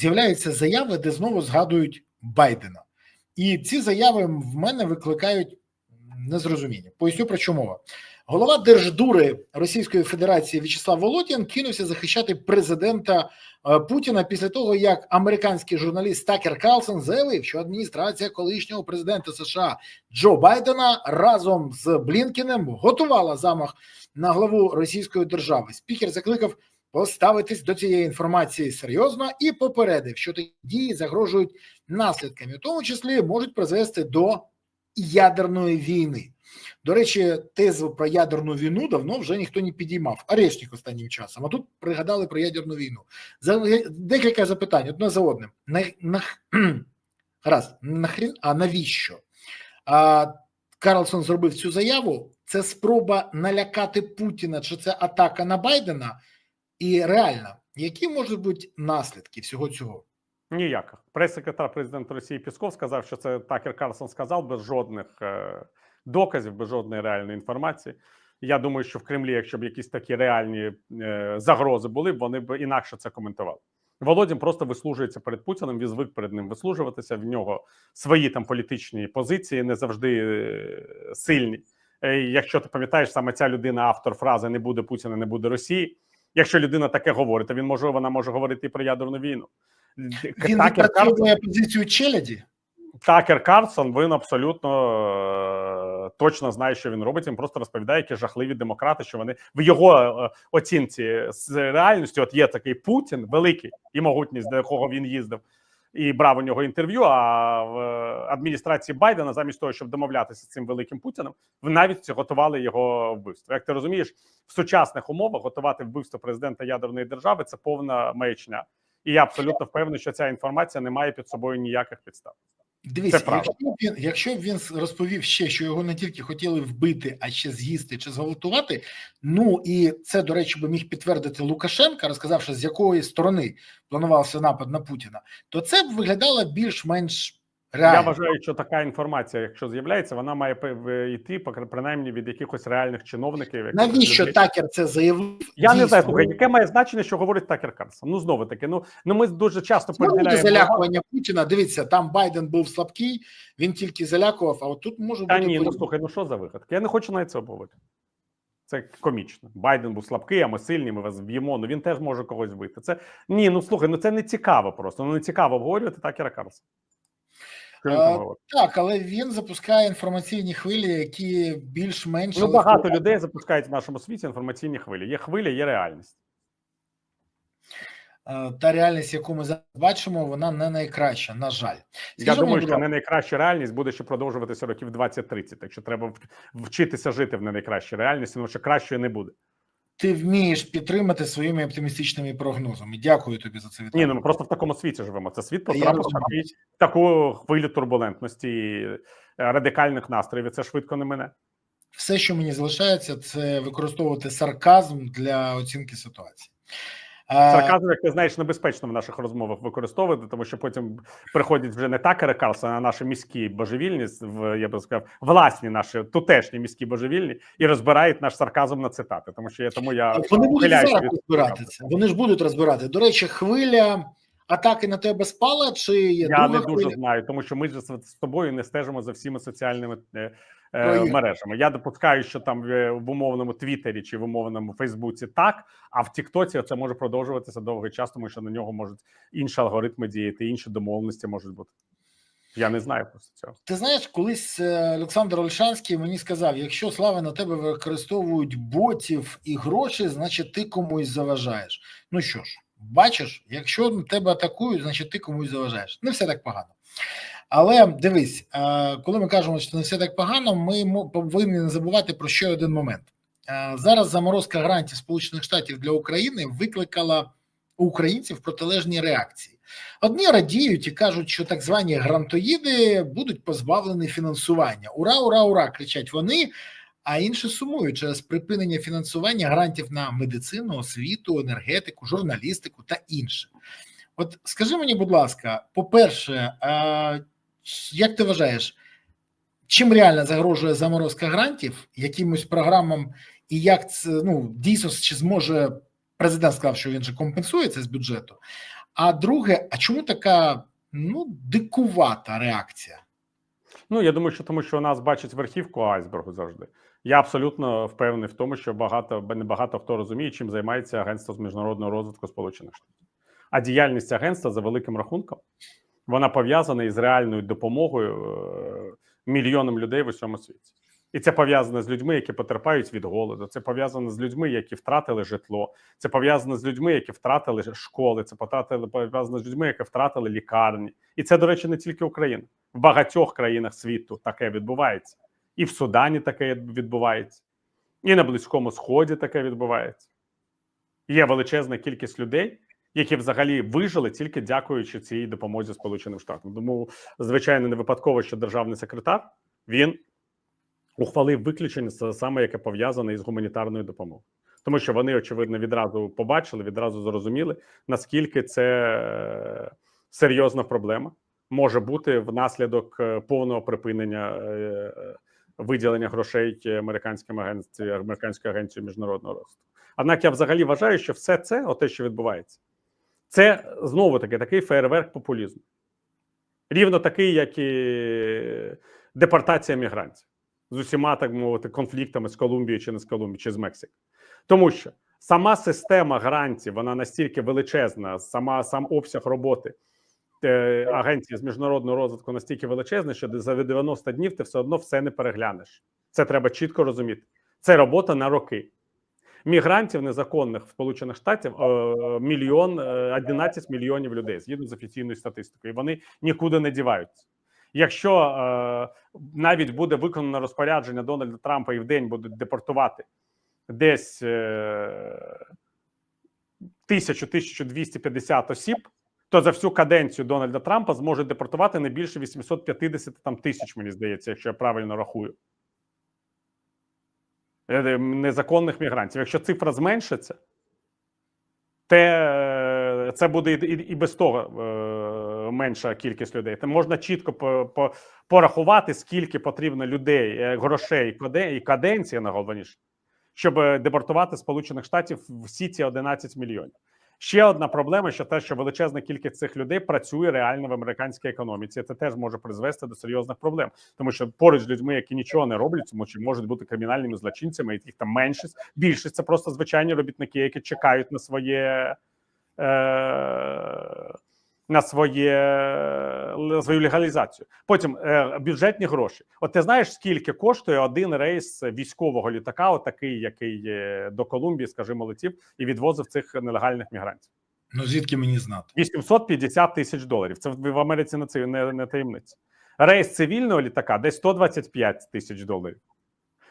з'являються заяви, де знову згадують Байдена. І ці заяви в мене викликають незрозуміння. Поясню про мова. Голова Держдури Російської Федерації В'ячеслав Володін кинувся захищати президента е, Путіна після того, як американський журналіст Такер Карлсон заявив, що адміністрація колишнього президента США Джо Байдена разом з Блінкіним готувала замах на главу Російської держави. Спікер закликав поставитись до цієї інформації серйозно і попередив, що такі дії загрожують наслідками, в тому числі можуть призвести до ядерної війни. До речі, тезу про ядерну війну давно вже ніхто не підіймав. Арешник останнім часом. А тут пригадали про ядерну війну. За декілька запитань одне за одним. На, на, раз, нахрін, а навіщо? А, Карлсон зробив цю заяву. Це спроба налякати Путіна, чи це атака на Байдена? І реально, які можуть бути наслідки всього цього? Ніяких. Прес-секретар президента Росії Пісков сказав, що це Такер Карлсон сказав без жодних е, доказів, без жодної реальної інформації. Я думаю, що в Кремлі, якщо б якісь такі реальні е, загрози були вони б інакше це коментували. Володін просто вислужується перед Путіним. Він звик перед ним вислужуватися. В нього свої там політичні позиції не завжди е, сильні. Якщо ти пам'ятаєш, саме ця людина, автор фрази не буде Путіна, не буде Росії. Якщо людина таке говорить, то він може вона може говорити і про ядерну війну. Він Такер відпрацьовує позицію челяді. Такер Карсон він абсолютно е, точно знає, що він робить. Він просто розповідає, які жахливі демократи, що вони в його е, оцінці з реальністю. От є такий Путін, великий і могутність, до якого він їздив і брав у нього інтерв'ю. А в адміністрації Байдена, замість того, щоб домовлятися з цим великим Путіним, навіть готували його вбивство. Як ти розумієш, в сучасних умовах готувати вбивство президента ядерної держави це повна маячня. І я абсолютно впевнений, що ця інформація не має під собою ніяких підстав. Дивіться, якщо б він, якщо б він розповів ще, що його не тільки хотіли вбити, а ще з'їсти чи зґвалтувати. Ну і це, до речі, би міг підтвердити Лукашенка, розказавши, з якої сторони планувався напад на Путіна, то це б виглядало більш-менш реально. Я вважаю, що така інформація, якщо з'являється, вона має йти принаймні від якихось реальних чиновників. Навіщо людей. Такер це заявив? Я не знаю, слухай, яке має значення, що говорить Такер Карлсон? Ну знову таки, ну ну ми дуже часто поділяємо. залякування Путіна. Дивіться, там Байден був слабкий, він тільки залякував, а от тут може Та бути ні, ну слухай, ну що за вигадки? Я не хочу навіть це обговорити. Це комічно. Байден був слабкий, а ми сильні, ми вас вб'ємо. Ну він теж може когось вбити. Це ні, ну слухай, ну це не цікаво просто. Ну не цікаво обговорювати Такера Карлсона. Так, але він запускає інформаційні хвилі, які більш-менш Ну багато людей запускають в нашому світі інформаційні хвилі. Є хвиля, є реальність. Е, та реальність, яку ми зараз бачимо, вона не найкраща. На жаль, Я думаю, мені, що не найкраща реальність буде ще продовжуватися років 20-30. Так що треба вчитися жити в не найкращій реальності, тому що кращої не буде. Ти вмієш підтримати своїми оптимістичними прогнозами. Дякую тобі за це Ні, ну ми просто в такому світі живемо. Це світ потрапив в таку хвилю турбулентності, і, е, радикальних настроїв. і Це швидко не мене. Все, що мені залишається, це використовувати сарказм для оцінки ситуації. Е, Сарказм, як ти знаєш, небезпечно в наших розмовах використовувати, тому що потім приходять вже не Такери Карлсона, а наші міські божевільні, в я би сказав, власні наші тутешні міські божевільні, і розбирають наш сарказм на цитати. Тому що я тому я Вони будуть зараз розбирати це. Вони ж будуть розбирати. До речі, хвиля атаки на тебе спала, чи є Я друга не дуже хвиля? знаю, тому що ми ж з з тобою не стежимо за всіми соціальними е, мережами. Я допускаю, що там е, в умовному Твіттері чи в умовному Фейсбуці так, а в Тіктоці це може продовжуватися довгий час, тому що на нього можуть інші алгоритми діяти, інші домовленості можуть бути. Я не знаю просто цього. Ти знаєш, колись е, Олександр Ольшанський мені сказав: якщо слава на тебе використовують ботів і гроші, значить ти комусь заважаєш. Ну що ж, бачиш, якщо тебе атакують, значить ти комусь заважаєш. Не все так погано. Але дивись, е, коли ми кажемо, що не все так погано, ми повинні не забувати про ще один момент. Е, Зараз заморозка грантів Сполучених Штатів для України викликала у українців протилежні реакції. Одні радіють і кажуть, що так звані грантоїди будуть позбавлені фінансування. Ура, ура, ура! кричать вони. А інші сумують через припинення фінансування грантів на медицину, освіту, енергетику, журналістику та інше. От скажи мені, будь ласка, по-перше, е, як ти вважаєш, чим реально загрожує заморозка грантів якимось програмам, і як це ну дійсно чи зможе президент сказав, що він же компенсує це з бюджету? А друге, а чому така ну дикувата реакція? Ну я думаю, що тому, що нас бачить верхівку айсбергу завжди. Я абсолютно впевнений в тому, що багато не багато хто розуміє, чим займається агентство з міжнародного розвитку Сполучених Штатів. А діяльність агентства за великим рахунком вона пов'язана із реальною допомогою е, мільйонам людей в усьому світі. І це пов'язано з людьми, які потерпають від голоду. Це пов'язано з людьми, які втратили житло. Це пов'язано з людьми, які втратили школи. Це пов'язано з людьми, які втратили лікарні. І це, до речі, не тільки Україна. В багатьох країнах світу таке відбувається. І в Судані таке відбувається, і на Близькому Сході таке відбувається. Є величезна кількість людей, які взагалі вижили тільки дякуючи цій допомозі Сполученим Штатам. Тому, звичайно, не випадково, що державний секретар він ухвалив виключення саме яке пов'язане із гуманітарною допомогою, тому що вони очевидно відразу побачили, відразу зрозуміли, наскільки це е, серйозна проблема може бути внаслідок е, повного припинення е, виділення грошей американським агенції американською агенцією міжнародного розвитку. Однак я взагалі вважаю, що все це, оте, що відбувається, це знову таки такий фейерверк популізму, рівно такий, як і депортація мігрантів з усіма, так мовити, конфліктами з Колумбією чи не з Колумбією, чи з Мексикою. Тому що сама система гарантій, вона настільки величезна, сама сам обсяг роботи е, агенції з міжнародного розвитку настільки величезний, що за 90 днів ти все одно все не переглянеш. Це треба чітко розуміти. Це робота на роки. Мігрантів незаконних в Сполучених Штатів е, мільйон е, 11 мільйонів людей згідно з офіційною статистикою. І Вони нікуди не діваються. Якщо е, навіть буде виконано розпорядження Дональда Трампа і в день будуть депортувати десь е, 1000-1250 осіб, то за всю каденцію Дональда Трампа зможуть депортувати не більше 850 там тисяч, мені здається, якщо я правильно рахую. Е, Незаконних мігрантів. Якщо цифра зменшиться, те це буде і, без того е, менша кількість людей. Те можна чітко по, по, порахувати, скільки потрібно людей, е, грошей і каденції найголовніше, щоб е, депортувати Сполучених Штатів всі ці 11 мільйонів. Ще одна проблема, що те, що величезна кількість цих людей працює реально в американській економіці. Це теж може призвести до серйозних проблем, тому що поруч з людьми, які нічого не роблять, тому що можуть бути кримінальними злочинцями, і їх там меншість, більшість це просто звичайні робітники, які чекають на своє. Е- на своє на свою легалізацію. Потім е, бюджетні гроші. От ти знаєш, скільки коштує один рейс військового літака, отакий, який до Колумбії, скажімо, летів і відвозив цих нелегальних мігрантів. Ну звідки мені знати? 850 тисяч доларів. Це в Америці не це не, не таємниця. Рейс цивільного літака десь 125 тисяч доларів.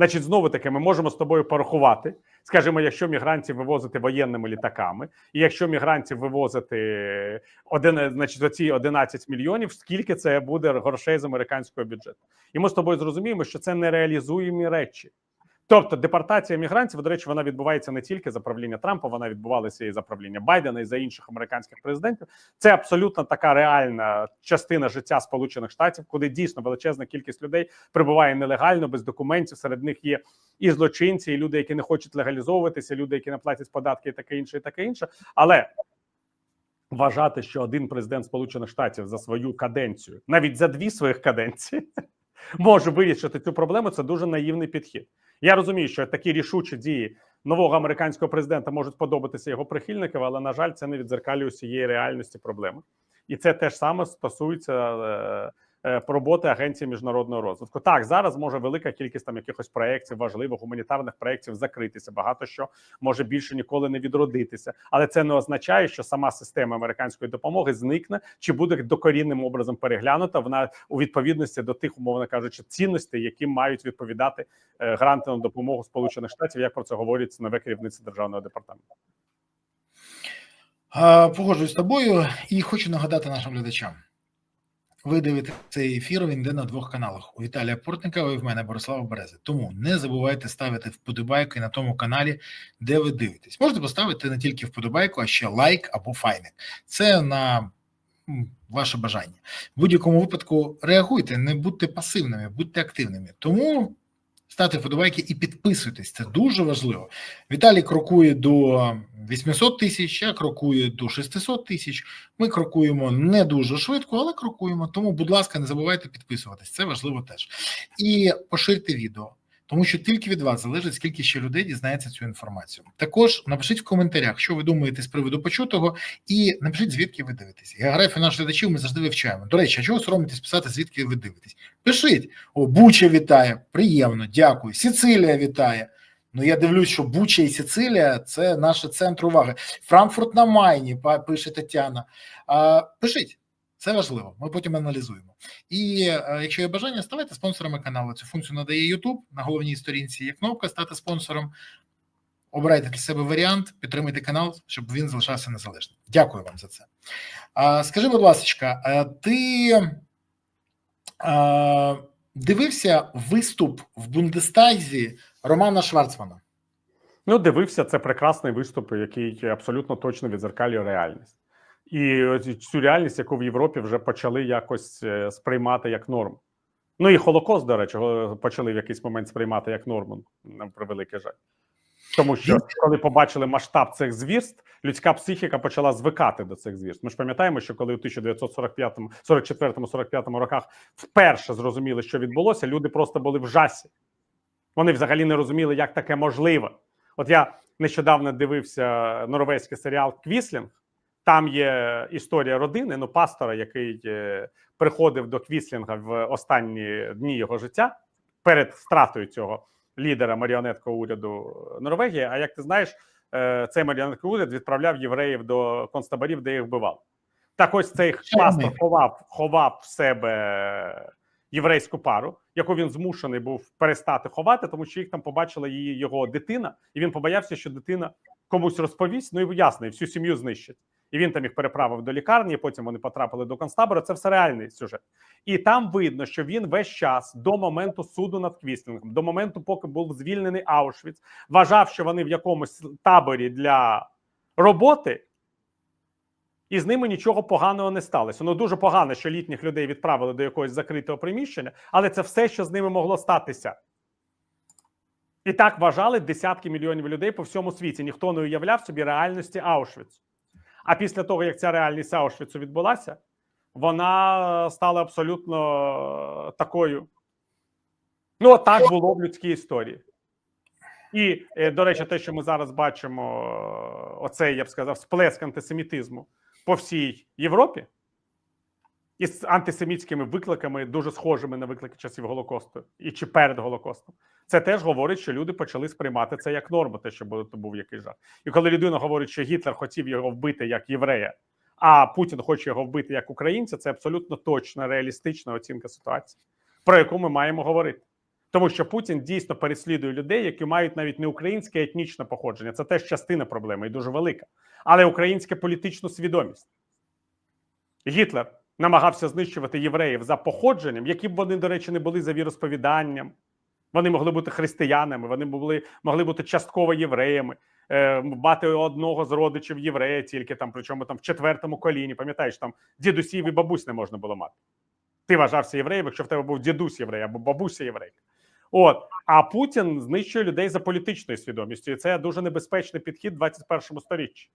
Значить, знову таки, ми можемо з тобою порахувати. Скажімо, якщо мігрантів вивозити воєнними літаками, і якщо мігрантів вивозити один, значить, оці 11 мільйонів, скільки це буде грошей з американського бюджету? І ми з тобою зрозуміємо, що це нереалізуємі речі. Тобто депортація мігрантів, до речі, вона відбувається не тільки за правління Трампа, вона відбувалася і за правління Байдена, і за інших американських президентів. Це абсолютно така реальна частина життя Сполучених Штатів, куди дійсно величезна кількість людей прибуває нелегально, без документів. Серед них є і злочинці, і люди, які не хочуть легалізовуватися, люди, які не платять податки, і таке інше, і таке інше. Але вважати, що один президент Сполучених Штатів за свою каденцію, навіть за дві своїх каденції, може вирішити цю проблему. Це дуже наївний підхід. Я розумію, що такі рішучі дії нового американського президента можуть подобатися його прихильникам, але на жаль, це не відзеркалює усієї реальності проблеми, і це теж саме стосується е, роботи агенції міжнародного розвитку. Так зараз може велика кількість там якихось проєктів, важливих гуманітарних проєктів закритися. Багато що може більше ніколи не відродитися, але це не означає, що сама система американської допомоги зникне чи буде докорінним образом переглянута вона у відповідності до тих, умовно кажучи, цінностей, які мають відповідати е, гранти на допомогу Сполучених Штатів, як про це говорить нове керівництво державного департаменту. А, Погоджуюсь з тобою і хочу нагадати нашим глядачам. Ви дивитесь цей ефір, він йде на двох каналах: у Віталія Портника і в мене Борислава Берези. Тому не забувайте ставити вподобайки на тому каналі, де ви дивитесь. Можете поставити не тільки вподобайку, а ще лайк або файник. Це на ваше бажання. В будь-якому випадку реагуйте, не будьте пасивними, будьте активними. Тому ставте вподобайки і підписуйтесь. Це дуже важливо. Віталій крокує до 800 тисяч, я крокую до 600 тисяч. Ми крокуємо не дуже швидко, але крокуємо. Тому, будь ласка, не забувайте підписуватись. Це важливо теж. І поширте відео. Тому що тільки від вас залежить, скільки ще людей дізнається цю інформацію. Також напишіть в коментарях, що ви думаєте з приводу почутого, і напишіть, звідки ви дивитесь. Географію наших глядачів ми завжди вивчаємо. До речі, а чого соромитесь писати, звідки ви дивитесь? Пишіть. О, Буча вітає, приємно, дякую. Сицилія вітає. Ну, я дивлюсь, що Буча і Сицилія це наш центр уваги. Франкфурт на Майні, пише Тетяна. А, пишіть, це важливо. Ми потім аналізуємо. І е, якщо є бажання, ставайте спонсорами каналу. Цю функцію надає YouTube. На головній сторінці є кнопка стати спонсором. Обирайте для себе варіант, підтримуйте канал, щоб він залишався незалежним. Дякую вам за це. А, скажи, будь ласка, ти а, дивився виступ в Бундестазі Романа Шварцмана? Ну, дивився, це прекрасний виступ, який абсолютно точно відзеркалює реальність. І цю реальність, яку в Європі вже почали якось е, сприймати як норму. Ну і Холокост, до речі, почали в якийсь момент сприймати як норму, на превеликий жаль. Тому що коли побачили масштаб цих звірств, людська психіка почала звикати до цих звірств. Ми ж пам'ятаємо, що коли у 1945, 44, 45 роках вперше зрозуміли, що відбулося, люди просто були в жасі. Вони взагалі не розуміли, як таке можливо. От я нещодавно дивився норвезький серіал Квіслінг. Там є історія родини, ну пастора, який е, приходив до Квіслінга в останні дні його життя перед втратою цього лідера маріонеткового уряду Норвегії. А як ти знаєш, е, цей маріонетковий уряд відправляв євреїв до концтаборів, де їх вбивали. Так ось цей пастор ховав, ховав в себе єврейську пару, яку він змушений був перестати ховати, тому що їх там побачила її його дитина, і він побоявся, що дитина комусь розповість. Ну і ясно, і всю сім'ю знищить. І він там їх переправив до лікарні. Потім вони потрапили до концтабору. Це все реальний сюжет. І там видно, що він весь час до моменту суду над Квіслінгом, до моменту, поки був звільнений Аушвіц, вважав, що вони в якомусь таборі для роботи. І з ними нічого поганого не сталося. Ну дуже погано, що літніх людей відправили до якогось закритого приміщення, але це все, що з ними могло статися. І так вважали десятки мільйонів людей по всьому світі. Ніхто не уявляв собі реальності Аушвіцу. А після того, як ця реальність Аушвіцу відбулася, вона стала абсолютно такою. Ну, так було в людській історії. І, е, до речі, те, що ми зараз бачимо, е, оцей, я б сказав, сплеск антисемітизму по всій Європі із антисемітськими викликами, дуже схожими на виклики часів Голокосту і чи перед Голокостом. Це теж говорить, що люди почали сприймати це як норму, те, що було, то був якийсь жах. І коли людина говорить, що Гітлер хотів його вбити як єврея, а Путін хоче його вбити як українця, це абсолютно точна, реалістична оцінка ситуації, про яку ми маємо говорити. Тому що Путін дійсно переслідує людей, які мають навіть не українське етнічне походження. Це теж частина проблеми і дуже велика, але українське політичну свідомість. Гітлер намагався знищувати євреїв за походженням, які б вони, до речі, не були за віросповіданням. Вони могли бути християнами, вони могли, могли бути частково євреями, е, мати одного з родичів єврея, тільки там, причому там в четвертому коліні. Пам'ятаєш, там дідусів і бабусь не можна було мати. Ти вважався євреєм, якщо в тебе був дідусь єврей або бабуся єврейка. От а Путін знищує людей за політичною свідомістю, і це дуже небезпечний підхід в 21 сторіччі.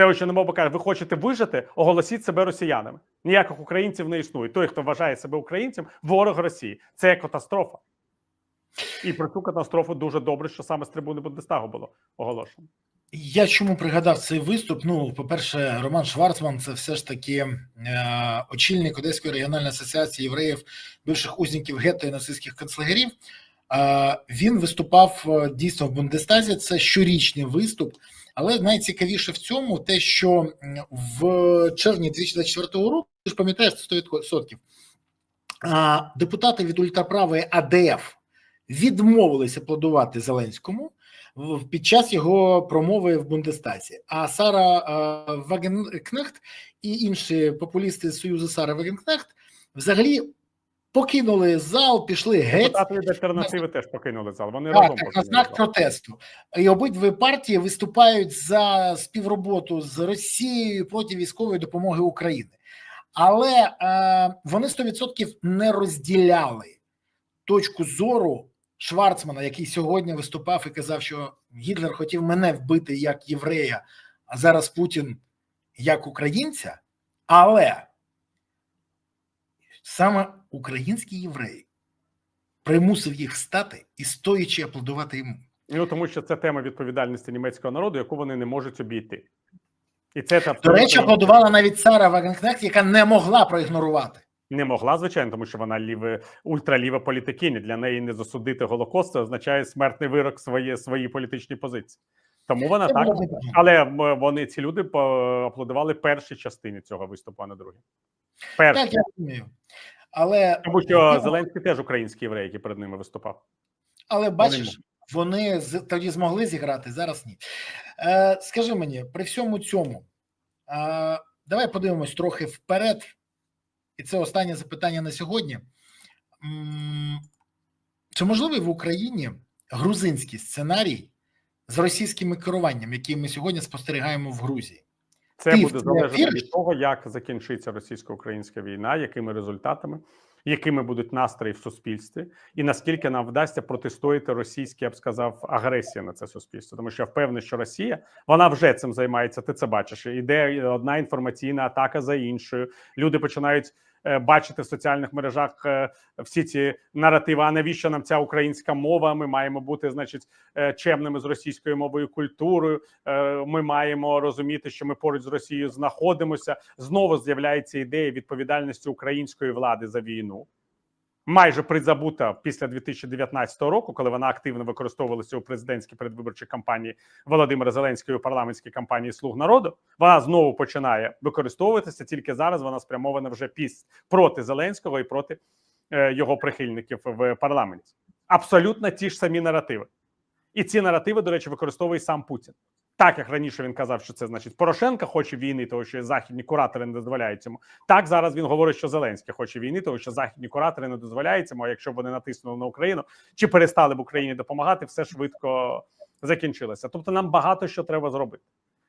Те, що не мова каже, ви хочете вижити, оголосіть себе росіянами. Ніяких українців не існує. Той, хто вважає себе українцем, ворог Росії. Це катастрофа. І про цю катастрофу дуже добре, що саме з трибуни Бундестагу було оголошено. Я чому пригадав цей виступ? Ну, по-перше, Роман Шварцман це все ж таки е, очільник Одеської регіональної асоціації євреїв, бивших узників гетто і нацистських концлагерів. Е, він виступав е, дійсно в Бундестазі. Це щорічний виступ. Але найцікавіше в цьому те, що в червні 2024 року, ти ж пам'ятаєш це 100%, депутати від ультраправої АДФ відмовилися аплодувати Зеленському під час його промови в Бундестазі. А Сара е, Вагенкнехт і інші популісти Союзу Сара Вагенкнехт взагалі покинули зал, пішли геть. Депутати від альтернативи теж покинули зал. Вони Так, разом так, на знак зал. протесту. І обидві партії виступають за співроботу з Росією проти військової допомоги України. Але е, вони 100% не розділяли точку зору Шварцмана, який сьогодні виступав і казав, що Гітлер хотів мене вбити як єврея, а зараз Путін як українця, але саме український єврей примусив їх стати і стоячи аплодувати йому. Ну тому що це тема відповідальності німецького народу, яку вони не можуть обійти. І це та До речі, аплодувала навіть Сара Вагенкнехт, яка не могла проігнорувати. не могла, звичайно, тому що вона ліве ультраліва політикиня. Для неї не засудити голокост це означає смертний вирок своє свої політичні позиції. Тому вона Це так, але вони ці люди по- аплодували першій частині цього виступу, а не другій. Перші. Так, я розумію. Але, Тому що Зеленський теж український єврей, який перед ними виступав. але бачиш, вони тоді змогли зіграти, зараз ні. Е, скажи мені, при всьому цьому, е, давай подивимось трохи вперед, і це останнє запитання на сьогодні. Чи можливий в Україні грузинський сценарій з російським керуванням, який ми сьогодні спостерігаємо в Грузії? Це Ти буде залежати від того, як закінчиться російсько-українська війна, якими результатами, якими будуть настрої в суспільстві, і наскільки нам вдасться протистояти російській, я б сказав, агресії на це суспільство. Тому що я впевнений, що Росія вона вже цим займається. Ти це бачиш. Іде одна інформаційна атака за іншою. Люди починають бачити в соціальних мережах е, всі ці наративи. А навіщо нам ця українська мова? Ми маємо бути, значить, е, чемними з російською мовою культурою. Е, Ми маємо розуміти, що ми поруч з Росією знаходимося. Знову з'являється ідея відповідальності української влади за війну. Майже призабута після 2019 року, коли вона активно використовувалася у президентській передвиборчій кампанії Володимира Зеленської у парламентській кампанії Слуг народу. Вона знову починає використовуватися. Тільки зараз вона спрямована вже піс проти Зеленського і проти е, його прихильників в парламенті. Абсолютно ті ж самі наративи. І ці наративи, до речі, використовує сам Путін. Так як раніше він казав, що це значить Порошенко хоче війни, тому що західні куратори не дозволяють цьому. Так зараз він говорить, що Зеленський хоче війни, тому що західні куратори не дозволяють цьому. А якщо б вони натиснули на Україну чи перестали б Україні допомагати, все швидко закінчилося. Тобто, нам багато що треба зробити.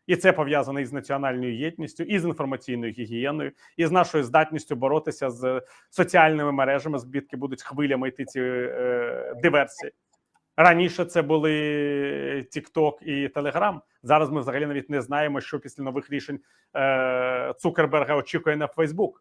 І це пов'язано із національною єдністю, і з інформаційною гігієною, і з нашою здатністю боротися з соціальними мережами, звідки будуть хвилями йти ці е, диверсії. Раніше це були TikTok і Telegram. Зараз ми взагалі навіть не знаємо, що після нових рішень е, Цукерберга очікує на Facebook.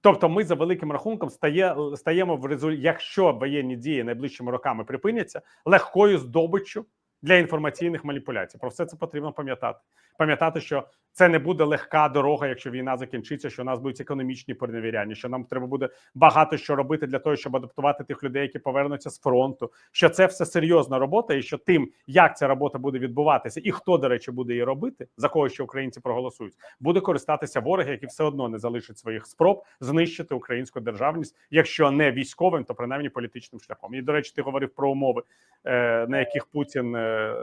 Тобто, ми за великим рахунком стає, стаємо в результаті, якщо воєнні дії найближчими роками припиняться, легкою здобиччю для інформаційних маніпуляцій. Про все це потрібно пам'ятати. Пам'ятати, що це не буде легка дорога, якщо війна закінчиться, що у нас будуть економічні переневіряння, що нам треба буде багато що робити для того, щоб адаптувати тих людей, які повернуться з фронту. Що це все серйозна робота, і що тим, як ця робота буде відбуватися, і хто, до речі, буде її робити, за кого ще українці проголосують, буде користатися ворог, який все одно не залишить своїх спроб знищити українську державність, якщо не військовим, то принаймні політичним шляхом. І до речі, ти говорив про умови, е, на яких Путін е,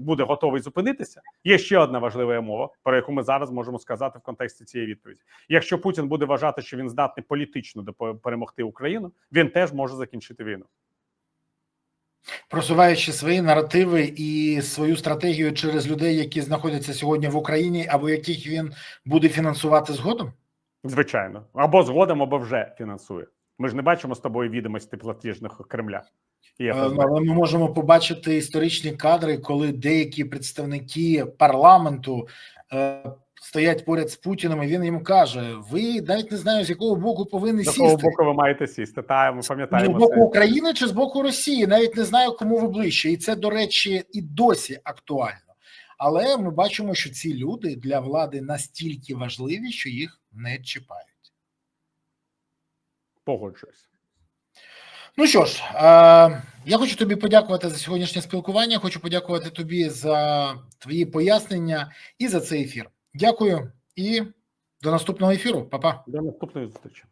буде готовий зупинитися. Є ще одна важлива умова, про яку ми зараз можемо сказати в контексті цієї відповіді. Якщо Путін буде вважати, що він здатний політично перемогти Україну, він теж може закінчити війну. просуваючи свої наративи і свою стратегію через людей, які знаходяться сьогодні в Україні, або яких він буде фінансувати згодом? Звичайно, або згодом, або вже фінансує. Ми ж не бачимо з тобою відомості платіжних Кремля. Е. Але ми можемо побачити історичні кадри, коли деякі представники парламенту е, стоять поряд з Путіним, і він їм каже: Ви навіть не знаю, з якого боку повинні сісти. З якого боку ви маєте сісти? Та ми З боку це. України чи з боку Росії, навіть не знаю, кому ви ближче, і це, до речі, і досі актуально. Але ми бачимо, що ці люди для влади настільки важливі, що їх не чіпають. Погоджуюсь. Ну що ж, е, я хочу тобі подякувати за сьогоднішнє спілкування. Хочу подякувати тобі за твої пояснення і за цей ефір. Дякую і до наступного ефіру. Па-па. До наступної зустрічі.